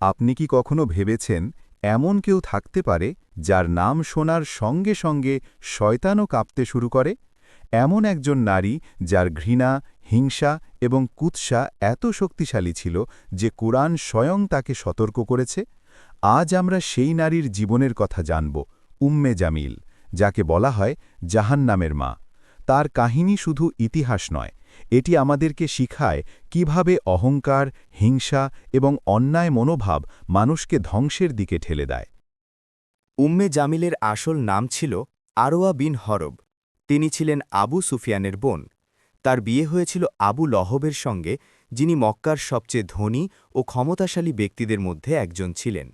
আপনি কি কখনো ভেবেছেন এমন কেউ থাকতে পারে যার নাম শোনার সঙ্গে সঙ্গে শয়তানও কাঁপতে শুরু করে? এমন একজন নারী যার ঘৃণা, হিংসা এবং কুৎসা এত শক্তিশালী ছিল যে কুরআন স্বয়ং তাকে সতর্ক করেছে। আজ আমরা সেই নারীর জীবনের কথা জানব, উম্মে জামিল, যাকে বলা হয় জাহান্নামের মা। তার কাহিনী শুধু ইতিহাস নয় এটি আমাদেরকে শিখায় কীভাবে অহংকার, হিংসা এবং অন্যায় মনোভাব মানুষকে ধ্বংসের দিকে ঠেলে দেয়। উম্মে জামিলের আসল নাম ছিল আরোয়া বিন হরব। তিনি ছিলেন আবু সুফিয়ানের বোন। তার বিয়ে হয়েছিল আবু লহবের সঙ্গে, যিনি মক্কার সবচেয়ে ধনী ও ক্ষমতাশালী ব্যক্তিদের মধ্যে একজন ছিলেন।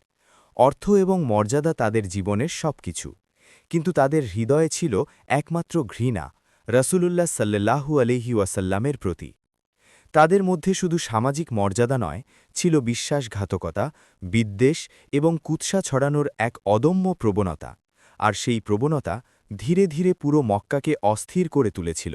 অর্থ এবং মর্যাদা তাদের জীবনের সবকিছু। কিন্তু তাদের হৃদয়ে ছিল একমাত্র ঘৃণা। রসুলুল্লাহ সাল্লাহু আলহি ওয়াসাল্লামের প্রতি। তাদের মধ্যে শুধু সামাজিক মর্যাদা নয়, ছিল বিশ্বাসঘাতকতা, বিদ্বেষ এবং কুৎসা ছড়ানোর এক অদম্য প্রবণতা। আর সেই প্রবণতা ধীরে ধীরে পুরো মক্কাকে অস্থির করে তুলেছিল।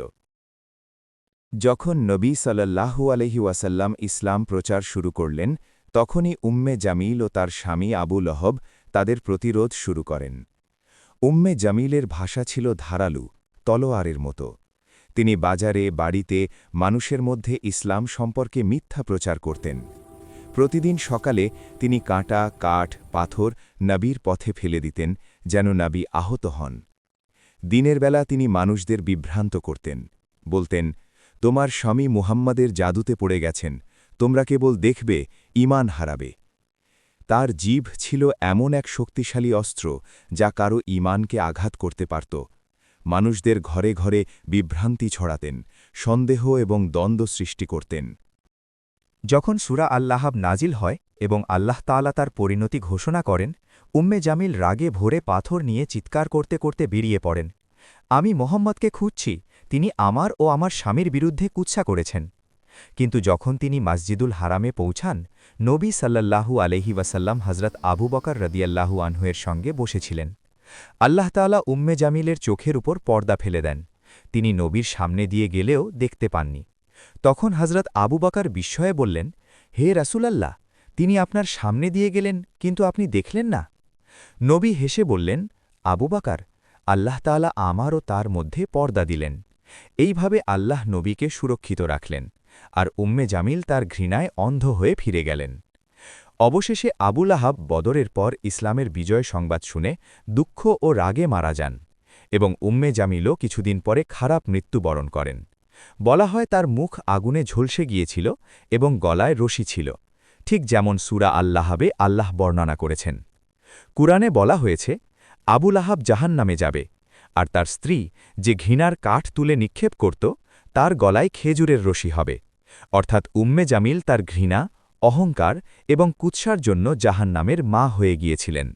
যখন নবী সাল্লাহু আলহি ওয়াসাল্লাম ইসলাম প্রচার শুরু করলেন, তখনই উম্মে জামিল ও তার স্বামী আবু লহব তাদের প্রতিরোধ শুরু করেন। উম্মে জামিলের ভাষা ছিল ধারালু তলোয়ারের মতো। তিনি বাজারে, বাড়িতে, মানুষের মধ্যে ইসলাম সম্পর্কে মিথ্যা প্রচার করতেন। প্রতিদিন সকালে তিনি কাঁটা, কাঠ, পাথর নবীর পথে ফেলে দিতেন যেন নাবি আহত হন। দিনের বেলা তিনি মানুষদের বিভ্রান্ত করতেন। বলতেন, তোমার স্বামী মুহাম্মাদের জাদুতে পড়ে গেছেন। তোমরা কেবল দেখবে ইমান হারাবে। তার জীব ছিল এমন এক শক্তিশালী অস্ত্র যা কারও ইমানকে আঘাত করতে পারত। মানুষদের ঘরে ঘরে বিভ্রান্তি ছড়াতেন, সন্দেহ এবং দ্বন্দ্ব সৃষ্টি করতেন। যখন সুরা আল্লাহাব নাজিল হয় এবং আল্লাহ তাআলা তার পরিণতি ঘোষণা করেন, উম্মে জামিল রাগে ভরে পাথর নিয়ে চিৎকার করতে করতে বেরিয়ে পড়েন, আমি মোহাম্মদকে খুঁজছি, তিনি আমার ও আমার স্বামীর বিরুদ্ধে কুৎসা করেছেন। কিন্তু যখন তিনি মসজিদুল হারামে পৌঁছান, নবী সাল্লাল্লাহু আলহি ওয়াসাল্লাম হজরত আবু বকর রদিয়াল্লাহু আনহুয়ের সঙ্গে বসেছিলেন। আল্লাহ তাআলা উম্মে জামিলের চোখের উপর পর্দা ফেলে দেন। তিনি নবীর সামনে দিয়ে গেলেও দেখতে পাননি। তখন হজরত আবু বকর বিস্ময়ে বললেন, হে রাসূলাল্লাহ, তিনি আপনার সামনে দিয়ে গেলেন, কিন্তু আপনি দেখলেন না? নবী হেসে বললেন, আবু বাকার, আল্লাহ তাআলা আমার ও তার মধ্যে পর্দা দিলেন। এইভাবে আল্লাহ নবীকে সুরক্ষিত রাখলেন, আর উম্মে জামিল তার ঘৃণায় অন্ধ হয়ে ফিরে গেলেন। অবশেষে আবুল আহাব বদরের পর ইসলামের বিজয় সংবাদ শুনে দুঃখ ও রাগে মারা যান এবং উম্মে জামিলও কিছুদিন পরে খারাপ মৃত্যুবরণ করেন। বলা হয় তার মুখ আগুনে ঝলসে গিয়েছিল এবং গলায় রশি ছিল, ঠিক যেমন সুরা আল্লাহাবে আল্লাহ বর্ণনা করেছেন। কুরআনে বলা হয়েছে আবুল আহাব জাহান নামে যাবে, আর তার স্ত্রী যে ঘৃণার কাঠ তুলে নিক্ষেপ করত, তার গলায় খেজুরের রশি হবে। অর্থাৎ উম্মে জামিল তার ঘৃণা অহংকার এবং কুৎসার জন্য জাহান নামের মা হয়ে গিয়েছিলেন।